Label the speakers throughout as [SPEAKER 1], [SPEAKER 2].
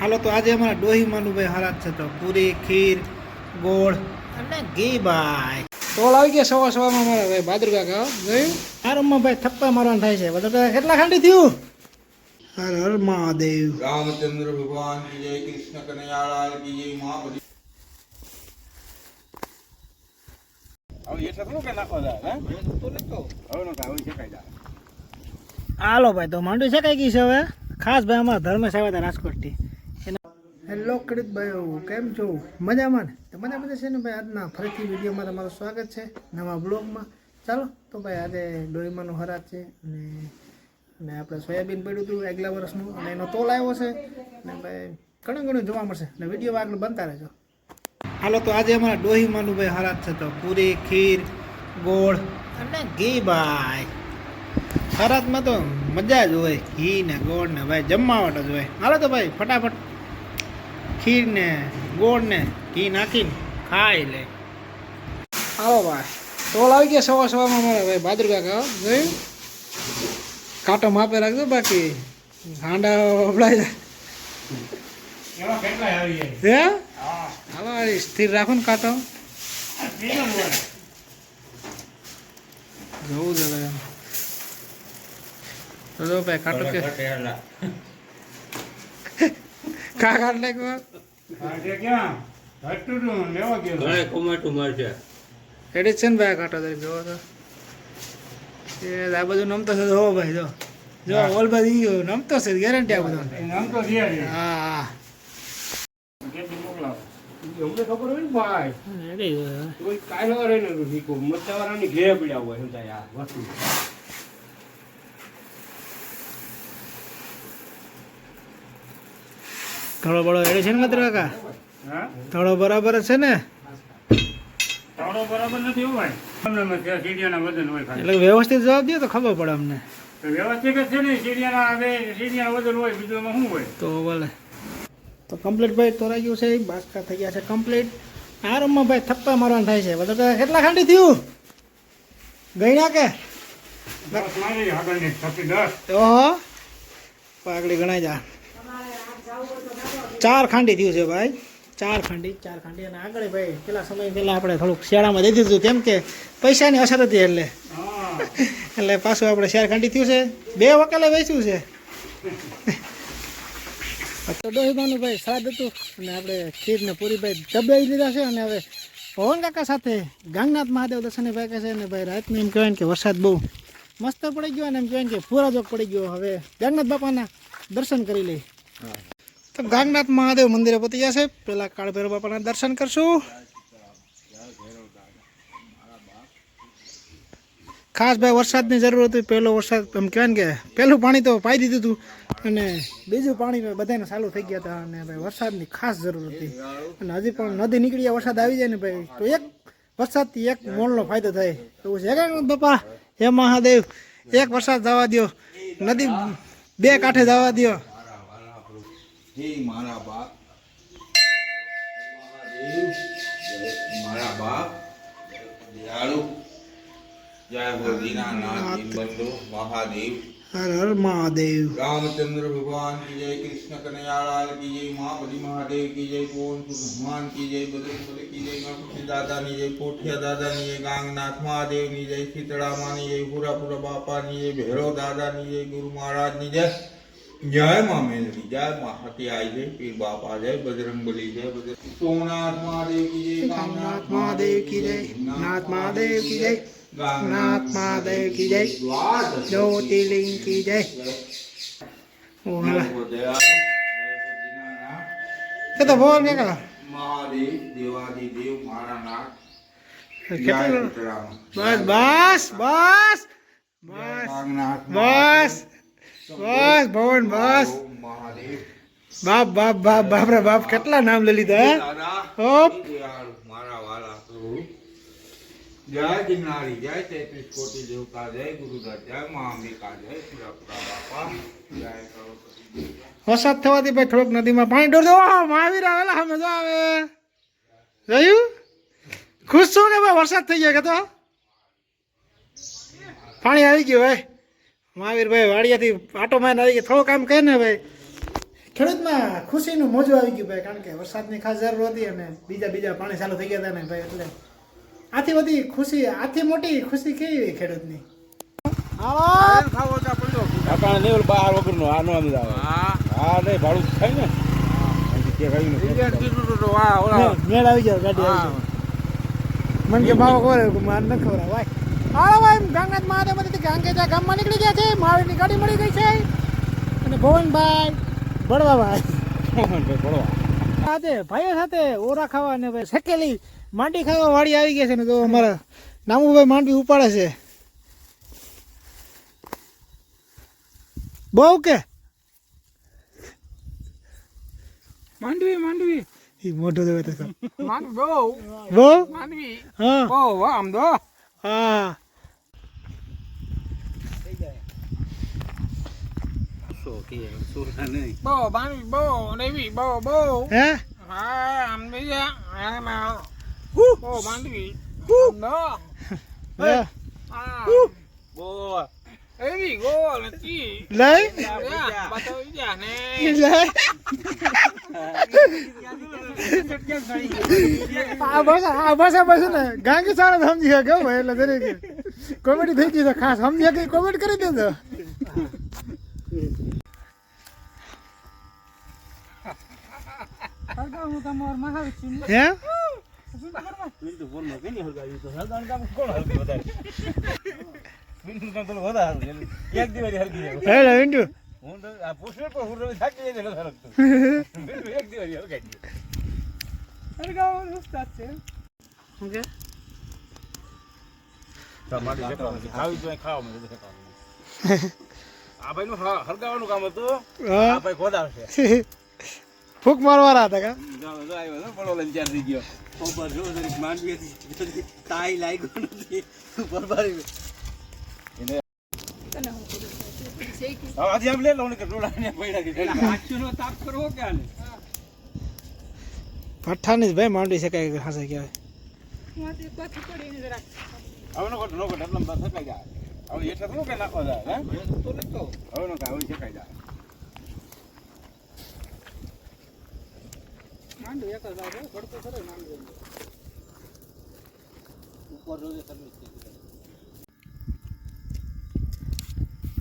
[SPEAKER 1] હાલો તો આજે અમારા ડોહી માનુભાઈ હારા છે તો પૂરી ખીર ગોળ અને ઘી ભાઈ ટોળ આવી ગયા સવા સવામાં મારા ભાઈ બહાદુર કહો જોયું? હારમમાં ભાઈ થપ્પા મારવાનું થાય છે. બધા કેટલા ખાંડી થયું? હર હર મહાદેવ.
[SPEAKER 2] રામચંદ્ર ભગવાન કી જય કૃષ્ણ કનૈયાલાલ કી જય મહાબલી.
[SPEAKER 1] હાલો ભાઈ તો માંડવી છે કઈ કઈ છે હવે? ખાસ ભાઈ અમારા ધર્મ સેવા રાજકોટથી. હેલો ખેડૂત ભાઈઓ કેમ છો? મજામાં ને? તો મજા બધા છે ને ભાઈ આજના? ફરીથી વિડીયોમાં તમારું સ્વાગત છે નવા બ્લોગમાં. ચાલો, તો ભાઈ આજે ડોરીમાનું હરાજ છે અને અને આપણે સોયાબીન પડ્યું હતું આગલા વર્ષનું અને એનો તોલ આવ્યો છે અને ભાઈ ઘણું ઘણું જોવા મળશે. અને વીડિયો આગળ બનતા રહેજો. હાલો, તો આજે અમારા ડોહીમાનું ભાઈ હરાજ છે તો પૂરી, ખીર, ગોળ અને ઘી ભાઈ. હરાજમાં તો મજા જ હોય. ઘી ને ગોળ ને ભાઈ જમવાવાટ જ હોય. હાલો તો ભાઈ, ફટાફટ. ખીર ગોળને ગોળ ને ઘી નાખીને ખાઈ લે. આવો ભાઈ. ટોલ આવી ગયા સવા સવામાં મારે ભાઈ ભાદરુ કાકા. જોયું? કાંટો માપે રાખજો બાકી હાંડા વપડાય જાય. હે? હાલો સ્થિર રાખો ને કાંટો. જવું જ તો ભાઈ કાંટો કે કા કાઢ નાખ્યો.
[SPEAKER 3] ઘણા કોમેટું
[SPEAKER 1] છે ને ભાઈ આ કાંટો તરીકે જોવો તો. એ આ બધું નમતો છે જો ભાઈ જો. જો ઓલ બધી ગયો નમતો છે ગેરંટી આ બધું. હા હા.
[SPEAKER 3] અમને ખબર હોય ને ભાઈ? કોઈ ન રહે ને મચ્છાવાળાની ઘેર પડ્યા હોય સમજાય આ વસ્તુ.
[SPEAKER 1] થોડો બળો રેડી છે ને મિત્ર કાકા? થોડો બરાબર છે ને?
[SPEAKER 4] તાવડો બરાબર નથી હો ભાઈ. તમને સીડિયાના વજન હોય
[SPEAKER 1] એટલે વ્યવસ્થિત જવાબ દો તો ખબર પડે અમને.
[SPEAKER 4] વ્યવસ્થિત છે ને સીડિયાના હવે સીડિયા વજન હોય બીજું શું હોય?
[SPEAKER 1] તો ભલે. તો કમ્પ્લીટ ભાઈ તોરાઈ ગયું છે બાસકા થઈ ગયા છે કમ્પ્લીટ આ રૂમમાં ભાઈ થપ્પા મારવાનું થાય છે. બધા કેટલા ખાંડી થયું? ગણ્યા કે? ઓહો. પાકડી ગણાય જા. ચાર ખાંડી થયું છે ભાઈ. ચાર ખાંડી ચાર ખાંડી. અને આગળ ભાઈ પેલા સમય પહેલા આપણે થોડુંક શિયાળામાં દઈ દીધું કેમ કે પૈસાની અસર હતી એટલે. એટલે પાછું આપણે શેર ખાંડી થયું છે. બે વકાલે વેચ્યું છે. તો ડોહીમાનું ભાઈ સ્વાદ હતું અને આપણે ખીરને પૂરી ભાઈ દબાઈ લીધા છે અને હવે પવન કાકા સાથે ગાંગનાથ મહાદેવ દર્શને ભાઈ કહે છે અને ભાઈ રાતનું એમ કહેવાય કે વરસાદ બહુ મસ્ત પડી ગયો અને એમ કહેવાય કે પૂરા જોગ પડી ગયો. હવે ગાંગનાથ બાપાના દર્શન કરી લઈ તો ગાંગનાથ મહાદેવ મંદિરે પહોંચી જશે પેલા કાળ બાપાના દર્શન કરશું. ખાસ ભાઈ વરસાદની જરૂર હતી, પહેલો વરસાદ એમ કહેવાય કે પહેલું પાણી તો પાઈ દીધું હતું અને બીજું પાણી બધાને ચાલુ થઈ ગયા હતા અને ભાઈ વરસાદની ખાસ જરૂર હતી. અને હજી પણ નદી નીકળી જાય વરસાદ આવી જાય ને ભાઈ, તો એક વરસાદથી એક મોલનો ફાયદો થાય. એવું છે. કે બાપા? હે મહાદેવ? એક વરસાદ જવા દો નદી બે કાંઠે જવા દો
[SPEAKER 2] હે મારા બાપ. મારા બાપ દયાળુ. જય ભોલીનાથ બંધુ મહાદેવ.
[SPEAKER 1] હર
[SPEAKER 2] જય કૃષ્ણ કનૈયાલાલ જય મહાબલી બાપાની જય ભેરો દાદાની જય ગુરુ મહારાજની જય. જય માં મેલવી જય મા હતિયાઈ જય પીર બાપા જય બજરંગ બલી જય બજરંગ સોમનાથ મહાદેવ કી જય
[SPEAKER 1] કામનાથ મહાદેવ કી જય નાથ મહાદેવ કી જય નાથ મહાદેવ કી જય જ્યોતિર્લિંગ કી જય. ઓ કે તો બોલ કે કા
[SPEAKER 2] મહાદેવ દેવાદી દેવ મારા નાથ. જય
[SPEAKER 1] કેટલું બસ બસ બસ બસ બસ. બસ ભવન બસ. બાપ બાપ બાપ બાપ રે બાપ કેટલા નામ લઈ લીધા હે? હોપ.
[SPEAKER 2] મારા વાલા પ્રભુ જય ગિરનારી જય તેત્રીસ કોટી દેવતા જય ગુરુદત્ત જય મા અંબિકા જય સુરપુરા બાપા. જય
[SPEAKER 1] વરસાદ થવાથી ભાઈ થોડુંક નદીમાં પાણી ડોર દો. મહાવીર આવેલા હા મજા આવે. જોયું? ખુશ છો કે ભાઈ? વરસાદ થઈ ગયા કે તો? પાણી આવી ગયું ભાઈ મહાવીર ભાઈ વાડિયાથી આટો મારીને આવી ગયો થોડું કામ કહે ને ભાઈ. ખેડૂતમાં ખુશીનું મોજું આવી ગયું ભાઈ કારણ કે વરસાદની ખાસ જરૂર હતી અને બીજા બીજા પાણી ચાલુ થઈ ગયા હતા ને ભાઈ એટલે આથી બધી ખુશી આથી મોટી ખુશી કેવી હોય ખેડૂતની?
[SPEAKER 5] આપણે નહીં બાર વગરનો આ નો આવે. હા. નહીં ભાડું થાય ને.
[SPEAKER 1] મેળ આવી જાવ ગાડી મન મને કે માવો ખબર હોય, ન ખબર ભાઈ હાલો ભાઈ ગંગાત મહાદેવ મંદિરથી ગાંગેજા ગામમાં નીકળી ગયા છે. મહાવીરની ગાડી મળી ગઈ છે. અને ભવનભાઈ બળવાભાઈ
[SPEAKER 5] ભાઈ પડવા
[SPEAKER 1] સાથે ભાઈઓ સાથે ઓરા ખાવા અને ભાઈ શેકેલી માંડી ખાવા વાળી આવી ગયા છે ને તો અમારા નામુભાઈ માંડવી ઉપાડે છે. બહુ કે?
[SPEAKER 3] માંડવી માંડવી.
[SPEAKER 1] મોટો જોવે તો
[SPEAKER 3] માંડવી બહુ.
[SPEAKER 1] બહુ?
[SPEAKER 3] માંડવી.
[SPEAKER 1] હા.
[SPEAKER 3] બહુ આમ દો
[SPEAKER 1] હા.
[SPEAKER 3] બહુ માંડવી બહુ નેવી બહુ બહુ.
[SPEAKER 1] હે?
[SPEAKER 3] હા આમ બીજા આમાં બહુ બાંધવી આમ દો
[SPEAKER 1] હે.
[SPEAKER 3] હા?
[SPEAKER 5] બો
[SPEAKER 3] એવી ગોલ નથી.
[SPEAKER 1] લઈ?
[SPEAKER 3] બતાવી જા ને
[SPEAKER 1] લઈ આ બસ આ બસ આ બસ ને ગાંગી સારા સમજી ગયા કેવું ભાઈ એટલે દરેક. કોમેડી થઈ ગઈ છે ખાસ. સમજી કે કોમેન્ટ કરી દેજો. હે?
[SPEAKER 5] બિંદુ બોલનો કેની હરગાવ્યું તો હરગાવાનું કામ કોણ હરગી વધારે બિંદુ કામ તો વધારે એક દિવસ હરગી જાય
[SPEAKER 1] હેલો ઇન્ડુ
[SPEAKER 5] હું તો આ પુષ્પે પણ હું થાકી જાય ને નથી એક દિવસ હરગાઈ
[SPEAKER 1] ફૂક મારવાના હતા કા?
[SPEAKER 5] પડો લઈને ચાર થઈ ગયો. ઉપર જો જરીક માંડવી હતી તાઈ લાગ્યો નથી. ઉપર બારી એને આજે આમ લે લો ને કે રોડાને પૈડા કે
[SPEAKER 3] હાચુનો તાપ કરવો કે આને
[SPEAKER 1] પઠ્ઠાની જ ભાઈ માંડી શકાય હાસે કહેવાય
[SPEAKER 5] કે નાખવા જાય હે? તો નતો હવે નો કાય હવે થકાઈ જાય.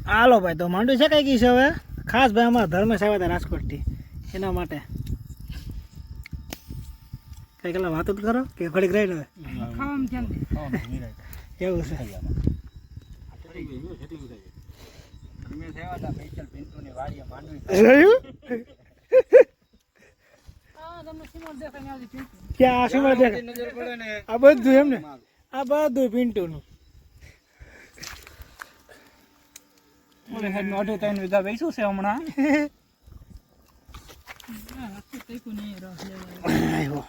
[SPEAKER 1] હાલો ભાઈ તો માંડવી શકાય ગઈ છે હવે? ખાસ ભાઈ અમારા ધર્મેશ આવ્યા હતા રાજકોટથી એના માટે. કઈ કલા વાતો તો કરો કે ઘડીક રહી લે એવું છે? ક્યાં આ દેખાય?
[SPEAKER 5] નજર પડે ને.
[SPEAKER 1] આ બધું એમ ને? આ બધું પિન્ટુનું.
[SPEAKER 3] અઢી ત્રણ વીઘા વેચું છે હમણાં.
[SPEAKER 1] આવ્યો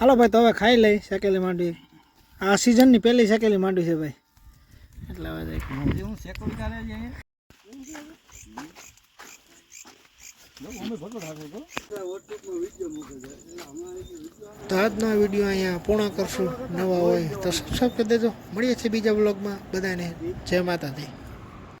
[SPEAKER 1] હાલો ભાઈ તો હવે ખાઈ લઈ શેકેલી માંડવી આ સિઝનની પહેલી શેકેલી માંડવી છે ભાઈ. એટલે હવે
[SPEAKER 3] હું કરે છે
[SPEAKER 1] તો આજનો આ વીડિયો અહીંયા પૂર્ણ કરશું. નવા હોય તો સબસ્ક્રાઈબ કરી દેજો. મળીએ છીએ બીજા બ્લોગમાં બધાને જય માતાજી.